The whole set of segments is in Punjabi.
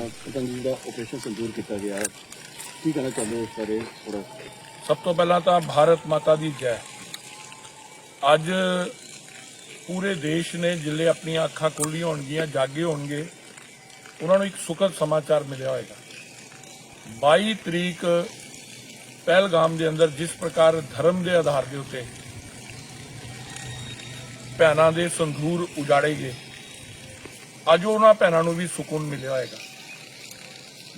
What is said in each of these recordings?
ਪਤੰਗੀ ਦਾ ਆਪਰੇਸ਼ਨ ਸੰਦੂਰ ਕੀਤਾ ਗਿਆ ਹੈ। ਕੀ ਕਹਿਣਾ ਚਾਹੁੰਦੇ ਹੋ ਇਸ ਬਾਰੇ ਥੋੜਾ ਸਭ ਤੋਂ ਪਹਿਲਾਂ ਤਾਂ ਭਾਰਤ ਮਾਤਾ ਦੀ ਜੈ। ਅੱਜ ਪੂਰੇ ਦੇਸ਼ ਨੇ ਜਿੱਲੇ ਆਪਣੀਆਂ ਅੱਖਾਂ ਖੁੱਲੀਆਂ ਹੋਣਗੀਆਂ, ਜਾਗੇ ਹੋਣਗੇ। ਉਹਨਾਂ ਨੂੰ ਇੱਕ ਸੁਖਦ ਸਮਾਚਾਰ ਮਿਲਿਆ ਹੋਏਗਾ। 22 ਤਰੀਕ ਪਹਿਲਗਾਮ ਦੇ ਅੰਦਰ ਜਿਸ ਪ੍ਰਕਾਰ ਧਰਮ ਦੇ ਆਧਾਰ ਦੇ ਉੱਤੇ ਭੈਣਾਂ ਦੇ ਸੰਧੂਰ ਉਜਾੜੇ ਗਏ, ਅੱਜ ਉਹਨਾਂ ਭੈਣਾਂ ਨੂੰ ਵੀ ਸਕੂਨ ਮਿਲਿਆ ਹੋਏਗਾ।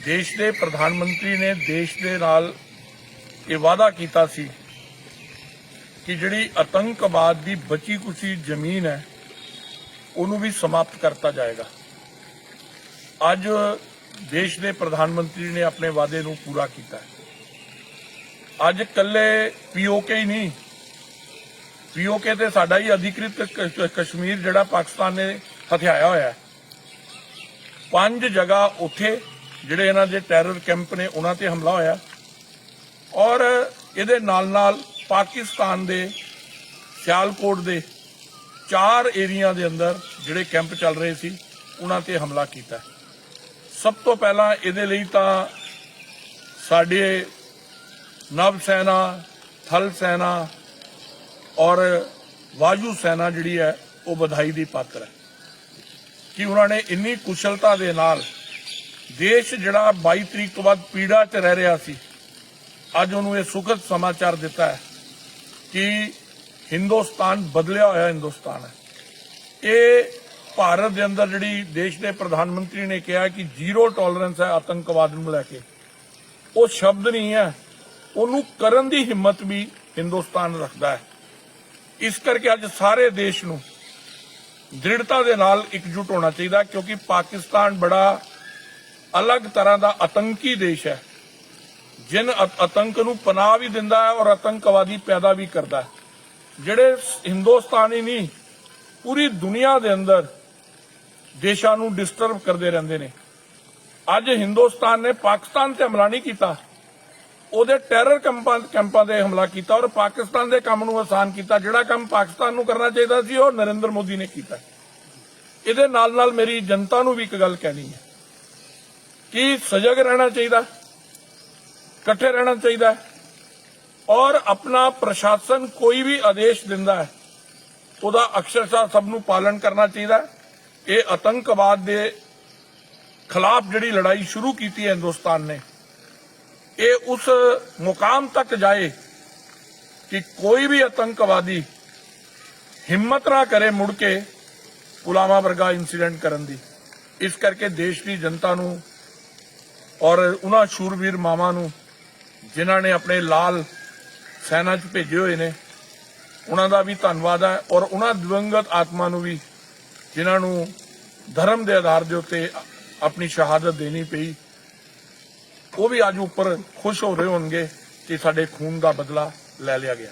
ਦੇਸ਼ ਦੇ ਪ੍ਰਧਾਨ ਮੰਤਰੀ ਨੇ ਦੇਸ਼ ਦੇ ਨਾਲ ਇਹ ਵਾਅਦਾ ਕੀਤਾ ਸੀ ਕਿ ਜਿਹੜੀ ਆਤੰਕਵਾਦ ਦੀ ਬਚੀ ਕੁਸੀ ਜ਼ਮੀਨ ਹੈ, ਉਹਨੂੰ ਵੀ ਸਮਾਪਤ ਕਰਤਾ ਜਾਏਗਾ। ਅੱਜ ਦੇਸ਼ ਦੇ ਪ੍ਰਧਾਨ ਮੰਤਰੀ ਨੇ ਆਪਣੇ ਵਾਅਦੇ ਨੂੰ ਪੂਰਾ ਕੀਤਾ ਹੈ। ਅੱਜ ਕੱਲੇ ਪੀਓਕੇ ਹੀ ਨਹੀਂ ਪੀਓਕੇ ਤੇ ਸਾਡਾ ਹੀ ਅਧਿਕ੍ਰਿਤ ਕਸ਼ਮੀਰ ਜਿਹੜਾ ਪਾਕਿਸਤਾਨ ਨੇ ਹਥਿਆਇਆ ਹੋਇਆ ਹੈ। ਪੰਜ ਜਗ੍ਹਾ ਉੱਥੇ ਜਿਹੜੇ ਇਹਨਾਂ ਦੇ ਟੈਰਰ ਕੈਂਪ ਨੇ, ਉਹਨਾਂ ਤੇ ਹਮਲਾ ਹੋਇਆ। ਔਰ ਇਹਦੇ ਨਾਲ ਨਾਲ ਪਾਕਿਸਤਾਨ ਦੇ, ਸਿਆਲਕੋਟ ਦੇ ਚਾਰ ਏਰੀਆ ਦੇ ਅੰਦਰ ਜਿਹੜੇ ਕੈਂਪ ਚੱਲ ਰਹੇ ਸੀ, ਉਹਨਾਂ ਤੇ ਹਮਲਾ ਕੀਤਾ। ਸਭ ਤੋਂ ਪਹਿਲਾਂ ਇਹਦੇ ਲਈ ਤਾਂ ਸਾਡੇ ਨਵ ਸੈਨਾ, ਥਲ ਸੈਨਾ ਔਰ ਵਾਯੂ ਸੈਨਾ ਜਿਹੜੀ ਹੈ, ਉਹ ਵਧਾਈ ਦੀ ਪਾਤਰ ਹੈ। ਕਿ ਉਹਨਾਂ ਨੇ ਇੰਨੀ ਕੁਸ਼ਲਤਾ ਦੇ ਨਾਲ ਦੇਸ਼ ਜਿਹੜਾ 22 ਤਰੀਕ ਤੋਂ ਬਾਅਦ ਪੀੜਾ 'ਚ ਰਹਿ ਰਿਹਾ ਸੀ, ਅੱਜ ਉਹਨੂੰ ਇਹ ਸੁਖਦ ਸਮਾਚਾਰ ਦਿੱਤਾ ਹੈ ਕਿ ਹਿੰਦੁਸਤਾਨ ਬਦਲਿਆ ਹੋਇਆ ਹਿੰਦੁਸਤਾਨ ਹੈ। ਇਹ ਭਾਰਤ ਦੇ ਅੰਦਰ ਜਿਹੜੀ ਦੇਸ਼ ਦੇ ਪ੍ਰਧਾਨ ਮੰਤਰੀ ਨੇ ਕਿਹਾ ਕਿ ਜ਼ੀਰੋ ਟੋਲਰੈਂਸ ਹੈ ਆਤੰਕਵਾਦ ਨੂੰ ਲੈ ਕੇ। ਉਹ ਸ਼ਬਦ ਨਹੀਂ ਹੈ, ਉਹਨੂੰ ਕਰਨ ਦੀ ਹਿੰਮਤ ਵੀ ਹਿੰਦੁਸਤਾਨ ਰੱਖਦਾ ਹੈ। ਇਸ ਕਰਕੇ ਅੱਜ ਸਾਰੇ ਦੇਸ਼ ਨੂੰ ਦ੍ਰਿੜਤਾ ਦੇ ਨਾਲ ਇਕਜੁੱਟ ਹੋਣਾ ਚਾਹੀਦਾ ਕਿਉਂਕਿ ਪਾਕਿਸਤਾਨ ਬੜਾ ਅਲੱਗ ਤਰ੍ਹਾਂ ਦਾ ਆਤੰਕੀ ਦੇਸ਼ ਹੈ। ਜਿਨ ਆਤੰਕ ਨੂੰ ਪਨਾਹ ਵੀ ਦਿੰਦਾ ਹੈ ਔਰ ਆਤੰਕਵਾਦੀ ਪੈਦਾ ਵੀ ਕਰਦਾ ਹੈ। ਜਿਹੜੇ ਹਿੰਦੁਸਤਾਨੀ ਨਹੀਂ, ਪੂਰੀ ਦੁਨੀਆ ਦੇ ਅੰਦਰ ਦੇਸ਼ਾਂ ਨੂੰ ਡਿਸਟਰਬ ਕਰਦੇ ਰਹਿੰਦੇ ਨੇ। ਅੱਜ ਹਿੰਦੁਸਤਾਨ ਨੇ ਪਾਕਿਸਤਾਨ ਤੇ ਹਮਲਾ ਨਹੀਂ ਕੀਤਾ। ਉਹਦੇ ਟੈਰਰ ਕੈਂਪਾਂ ਕੈਂਪਾਂ ਤੇ ਹਮਲਾ ਕੀਤਾ ਔਰ ਪਾਕਿਸਤਾਨ ਦੇ ਕੰਮ ਨੂੰ ਆਸਾਨ ਕੀਤਾ। ਜਿਹੜਾ ਕੰਮ ਪਾਕਿਸਤਾਨ ਨੂੰ ਕਰਨਾ ਚਾਹੀਦਾ ਸੀ, ਉਹ ਨਰਿੰਦਰ ਮੋਦੀ ਨੇ ਕੀਤਾ। ਇਹਦੇ ਨਾਲ ਨਾਲ ਮੇਰੀ ਜਨਤਾ ਨੂੰ ਵੀ ਇੱਕ ਗੱਲ ਕਹਿਣੀ ਹੈ। ਕਿ ਸਜਗ ਰਹਿਣਾ ਚਾਹੀਦਾ? ਇਕੱਠੇ ਰਹਿਣਾ ਚਾਹੀਦਾ ਔਰ ਆਪਣਾ ਪ੍ਰਸ਼ਾਸਨ ਕੋਈ ਵੀ ਆਦੇਸ਼ ਦਿੰਦਾ ਹੈ, ਉਹਦਾ ਅਕਸ਼ਰਸ਼ਾ ਸਭ ਨੂੰ ਪਾਲਣ ਕਰਨਾ ਚਾਹੀਦਾ ਇਹ ਆਤੰਕਵਾਦ ਦੇ ਖਿਲਾਫ ਜਿਹੜੀ ਲੜਾਈ ਸ਼ੁਰੂ ਕੀਤੀ ਹੈ ਹਿੰਦੁਸਤਾਨ ਨੇ, ਇਹ ਉਸ ਮੁਕਾਮ ਤੱਕ ਜਾਏ ਕਿ ਕੋਈ ਵੀ ਆਤੰਕਵਾਦੀ ਹਿੰਮਤ ਨਾ ਕਰੇ ਮੁੜ ਕੇ ਪੁਲਾਵਾ ਵਰਗਾ ਇਨਸੀਡੈਂਟ ਕਰਨ ਦੀ। ਇਸ ਕਰਕੇ ਦੇਸ਼ ਦੀ ਜਨਤਾ ਨੂੰ ਔਰ ਉਹਨਾਂ ਸ਼ੂਰਵੀਰ ਮਾਵਾਂ ਨੂੰ, ਜਿਨ੍ਹਾਂ ਨੇ ਆਪਣੇ ਲਾਲ ਸੈਨਾ 'ਚ ਭੇਜੇ ਹੋਏ ਨੇ, ਉਹਨਾਂ ਦਾ ਵੀ ਧੰਨਵਾਦ ਹੈ ਔਰ ਉਹਨਾਂ ਦਿਵੰਗਤ ਆਤਮਾ ਨੂੰ ਵੀ, ਜਿਨ੍ਹਾਂ ਨੂੰ ਧਰਮ ਦੇ ਆਧਾਰ ਦੇ ਉੱਤੇ ਆਪਣੀ ਸ਼ਹਾਦਤ ਦੇਣੀ ਪਈ, ਉਹ ਵੀ ਅੱਜ ਉੱਪਰ ਖੁਸ਼ ਹੋ ਰਹੇ ਹੋਣਗੇ ਕਿ ਸਾਡੇ ਖੂਨ ਦਾ ਬਦਲਾ ਲੈ ਲਿਆ ਗਿਆ।